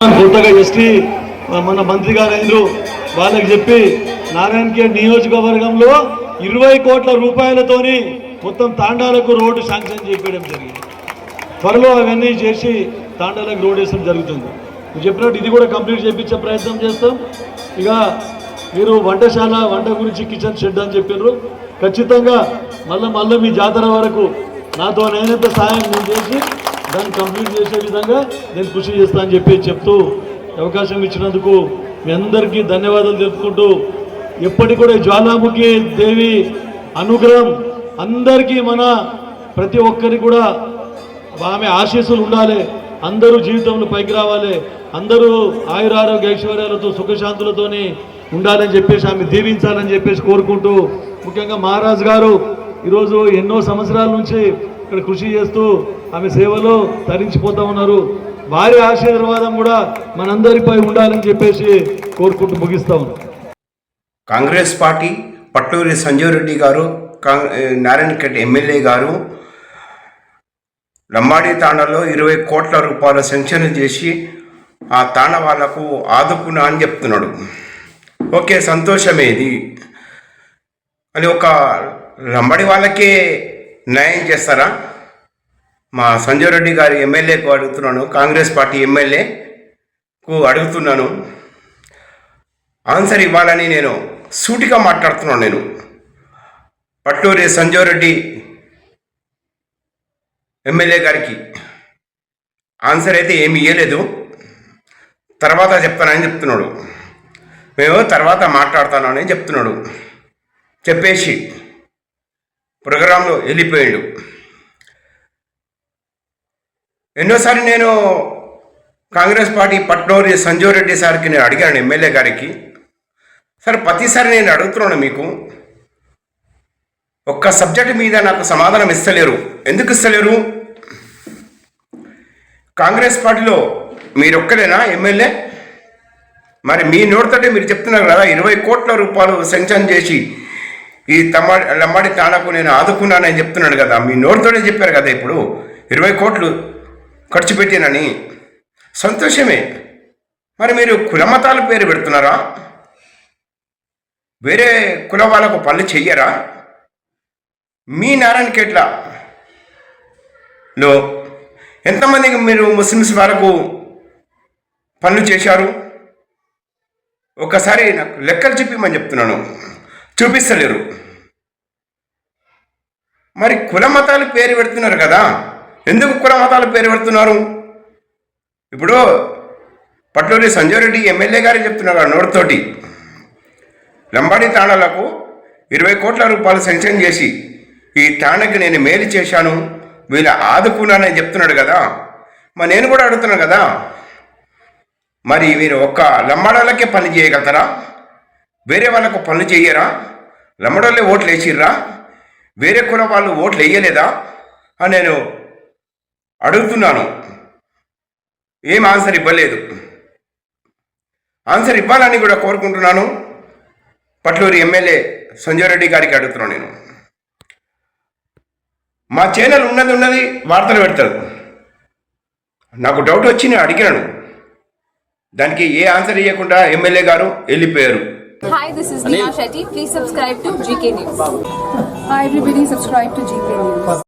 కొత్తగా ఎస్టీ మన మంత్రి గారు వాళ్ళకి చెప్పి నారాయణఖేడ్ నియోజకవర్గంలో ఇరవై కోట్ల రూపాయలతోని మొత్తం తాండాలకు రోడ్డు శాంక్షన్ చేయడం జరిగింది. త్వరలో అవన్నీ చేసి తాండాలకు రోడ్ వేసడం జరుగుతుంది. నువ్వు చెప్పినట్టు ఇది కూడా కంప్లీట్ చేయించే ప్రయత్నం చేస్తాం. ఇక మీరు వంటశాల వంట గురించి కిచెన్ షెడ్ అని చెప్పినారు. ఖచ్చితంగా మళ్ళీ మళ్ళీ మీ జాతర వరకు నాతో నేనంత సాయం నేను చేసి దాన్ని కంప్లీట్ చేసే విధంగా నేను కృషి చేస్తా అని చెప్పి చెప్తూ అవకాశం ఇచ్చినందుకు మీ అందరికీ ధన్యవాదాలు తెలుపుకుంటూ ఎప్పటికి కూడా జ్వాలాముఖి దేవి అనుగ్రహం అందరికీ మన ప్రతి ఒక్కరికి కూడా ఆమె ఆశీస్సులు ఉండాలి. అందరూ జీవితంలో పైకి రావాలి. అందరూ ఆయురారోగ్య ఐశ్వర్యాలతో సుఖశాంతులతోని ఉండాలని చెప్పేసి ఆమె దీవించాలని చెప్పేసి కోరుకుంటూ ముఖ్యంగా మహారాజ్ గారు ఈరోజు ఎన్నో సంవత్సరాల నుంచి ఇక్కడ కృషి చేస్తూ ఆమె సేవలో తరించిపోతా ఉన్నారు. వారి ఆశీర్వాదం కూడా మనందరిపై ఉండాలని చెప్పేసి కోరుకుంటూ ముగిస్తా కాంగ్రెస్ పార్టీ పట్టూరి సంజయ్ రెడ్డి గారు నారాయణ నారాయణఖేట్ ఎమ్మెల్యే గారు లంబాడి తాండాలో ఇరవై కోట్ల రూపాయల సెంక్షన్ చేసి ఆ తాండ వాళ్ళకు ఆదుకున్నా అని చెప్తున్నాడు. ఓకే సంతోషమే ఇది అని ఒక లంబడి వాళ్ళకే న్యాయం చేస్తారా? మా సంజయ్ రెడ్డి గారి ఎమ్మెల్యేకు అడుగుతున్నాను కాంగ్రెస్ పార్టీ ఎమ్మెల్యేకు అడుగుతున్నాను. ఆన్సర్ ఇవ్వాలని నేను సూటిగా మాట్లాడుతున్నాను నేను. పట్టూరి సంజయ్ రెడ్డి ఎమ్మెల్యే గారికి ఆన్సర్ అయితే ఏమి ఇవ్వలేదు తర్వాత చెప్తానని చెప్తున్నాడు. మేము తర్వాత మాట్లాడతానని చెప్తున్నాడు. చెప్పేసి ప్రోగ్రాంలో వెళ్ళిపోయాడు. ఎన్నోసారి నేను కాంగ్రెస్ పార్టీ పట్నూరి సంజీవ్ రెడ్డి సార్కి నేను అడిగాను ఎమ్మెల్యే గారికి. సార్ ప్రతిసారి నేను అడుగుతున్నాను మీకు ఒక్క సబ్జెక్ట్ మీద నాకు సమాధానం ఇస్తలేరు. ఎందుకు ఇస్తలేరు? కాంగ్రెస్ పార్టీలో మీరొక్కరేనా ఎమ్మెల్యే? మరి మీ నోటితోటే మీరు చెప్తున్నారు కదా ఇరవై కోట్ల రూపాయలు శాంక్షన్ చేసి ఈ తమ్మ లంబాడి తాండాకు నేను ఆదుకున్నానని చెప్తున్నాడు కదా. మీ నోటితోనే చెప్పారు కదా ఇప్పుడు. ఇరవై కోట్లు ఖర్చు పెట్టానని. సంతోషమే. మరి మీరు కులమతాల పేరు పెడుతున్నారా? వేరే కుల వాళ్ళకు పనులు చెయ్యరా? మీ నారాయణకేట్ల లో ఎంతమందికి మీరు ముస్లిమ్స్ వరకు పనులు చేశారు? ఒకసారి నాకు లెక్కలు చూపిమని చెప్తున్నాను. చూపిస్తలేరు. మరి కుల మతాలు పేరు పెడుతున్నారు కదా ఎందుకు కుల మతాలు పేరు పెడుతున్నారు? ఇప్పుడు పట్లూరి సంజయ్ రెడ్డి ఎమ్మెల్యే గారు చెప్తున్నారు నోటితోటి. లంబాడి తాణాలకు ఇరవై కోట్ల రూపాయలు సెన్షన్ చేసి ఈ తాణకి నేను మేలు చేశాను వీళ్ళు ఆదుకున్నానని చెప్తున్నాడు కదా. మరి నేను కూడా అడుగుతున్నాను కదా. మరి మీరు ఒక్క లంబాడాలకే పని చేయగలుగుతారా? వేరే వాళ్ళకు పనులు చేయరా లంబడోళ్ళే ఓట్లు వేసిర్రా? వేరే కుల వాళ్ళు ఓట్లు వేయలేదా? అని నేను అడుగుతున్నాను. ఏం ఆన్సర్ ఇవ్వలేదు. ఆన్సర్ ఇవ్వాలని కూడా కోరుకుంటున్నాను. పట్లూరి ఎమ్మెల్యే సంజయ్ రెడ్డి గారికి అడుగుతున్నాను నేను. మా ఛానల్ ఉన్నది ఉన్నది వార్తలు పెడతారు. నాకు డౌట్ వచ్చి నేను అడిగాను దానికి ఏ ఆన్సర్ ఇవ్వకుండా ఎమ్మెల్యే గారు వెళ్ళిపోయారు. Hi, this is Neha Shetty. Please subscribe to GK News. Hi everybody, subscribe to GK News.